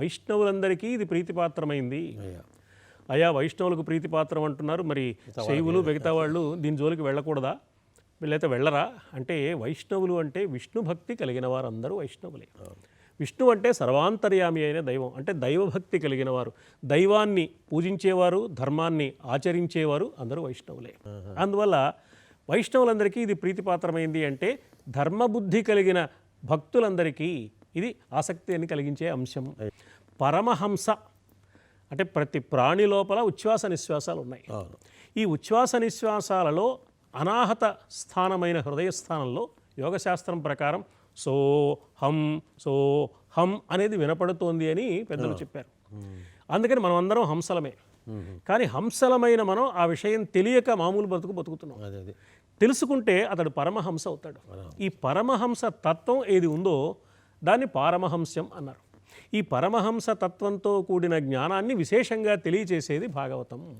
వైష్ణవులందరికీ ఇది ప్రీతిపాత్రమైంది. అయా వైష్ణవులకు ప్రీతిపాత్రం అంటున్నారు. మరి శైవులు మిగతా వాళ్ళు దీని జోలికి వెళ్ళకూడదా? వీళ్ళైతే వెళ్ళరా? అంటే వైష్ణవులు అంటే విష్ణు భక్తి కలిగిన వారందరూ వైష్ణవులే. విష్ణు అంటే సర్వాంతర్యామి అయిన దైవం. అంటే దైవభక్తి కలిగిన వారు. దైవాన్ని పూజించేవారు ధర్మాన్ని ఆచరించేవారు అందరూ వైష్ణవులే. అందువల్ల వైష్ణవులందరికీ ఇది ప్రీతిపాత్రమైంది అంటే ధర్మబుద్ధి కలిగిన భక్తులందరికీ ఇది ఆసక్తిని కలిగించే అంశం. పరమహంస అంటే ప్రతి ప్రాణి లోపల ఉచ్ఛ్వాస నిశ్వాసాలు ఉన్నాయి. ఈ ఉచ్ఛ్వాస నిశ్వాసాలలో అనాహత స్థానమైన హృదయ స్థానంలో యోగశాస్త్రం ప్రకారం సో హం సో హం అనేది వినపడుతోంది అని పెద్దలు చెప్పారు. అందుకని మనం అందరం హంసలమే కానీ హంసలమైన మనం ఆ విషయం తెలియక మామూలు బతుకు బతుకుతున్నాం. తెలుసుకుంటే అతడు పరమహంస అవుతాడు. ఈ పరమహంస తత్వం ఏది ఉందో దాన్ని పారమహంస్యం అన్నారు. ఈ పరమహంస తత్వంతో కూడిన జ్ఞానాన్ని విశేషంగా తెలియచేసేది భాగవతం.